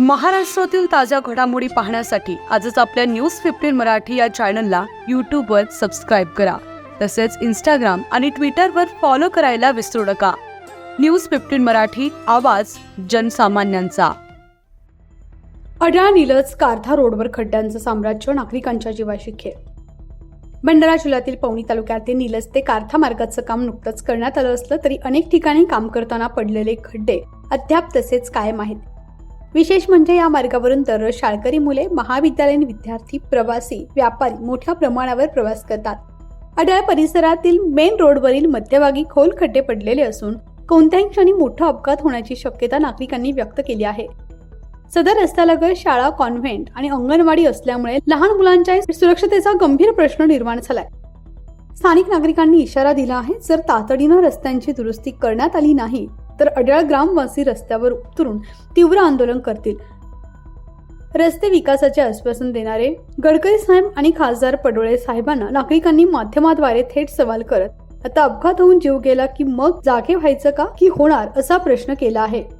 महाराष्ट्रातील ताज्या घडामोडी पाहण्यासाठी आजच आपल्या न्यूज फिफ्टीन मराठी या चॅनलला यूट्यूबवर सबस्क्राईब करा. तसेच इंस्टाग्राम आणि ट्विटरवर फॉलो करायला विसरू नका. न्यूज फिफ्टीन मराठी आवाज जनसामान्यांचा. अडाणीलच कारथा रोडवर खड्ड्यांचं साम्राज्य नागरिकांच्या जीवाशी खेळ. भंडारा जिल्ह्यातील पवनी तालुक्यातील निलज ते कारथा मार्गाचं काम नुकतंच करण्यात आलं असलं तरी अनेक ठिकाणी काम करताना पडलेले खड्डे अद्याप तसेच कायम आहेत. विशेष म्हणजे या मार्गावरून दररोज शाळकरी मुले महाविद्यालयीन विद्यार्थी प्रवासी व्यापारी मोठ्या प्रमाणावर प्रवास करतात. अड्याळ परिसरातील मेन रोडवरील मध्यभागी खोल खड्डे पडलेले असून कोणत्याही क्षणी मोठा अपघात होण्याची शक्यता नागरिकांनी व्यक्त केली आहे. सदर रस्त्यालगत शाळा कॉन्व्हेंट आणि अंगणवाडी असल्यामुळे लहान मुलांच्या सुरक्षतेचा गंभीर प्रश्न निर्माण झालाय. स्थानिक नागरिकांनी इशारा दिला आहे जर तातडीनं रस्त्यांची दुरुस्ती करण्यात आली नाही तर अड्याळ ग्रामवासी रस्त्यावर उतरून तीव्र आंदोलन करतील. रस्ते विकासाचे आश्वासन देणारे गडकरी साहेब आणि खासदार पडोळे साहेबांना नागरिकांनी माध्यमाद्वारे थेट सवाल करत आता अपघात होऊन जीव गेला की मग जागे व्हायचं का की होणार असा प्रश्न केला आहे.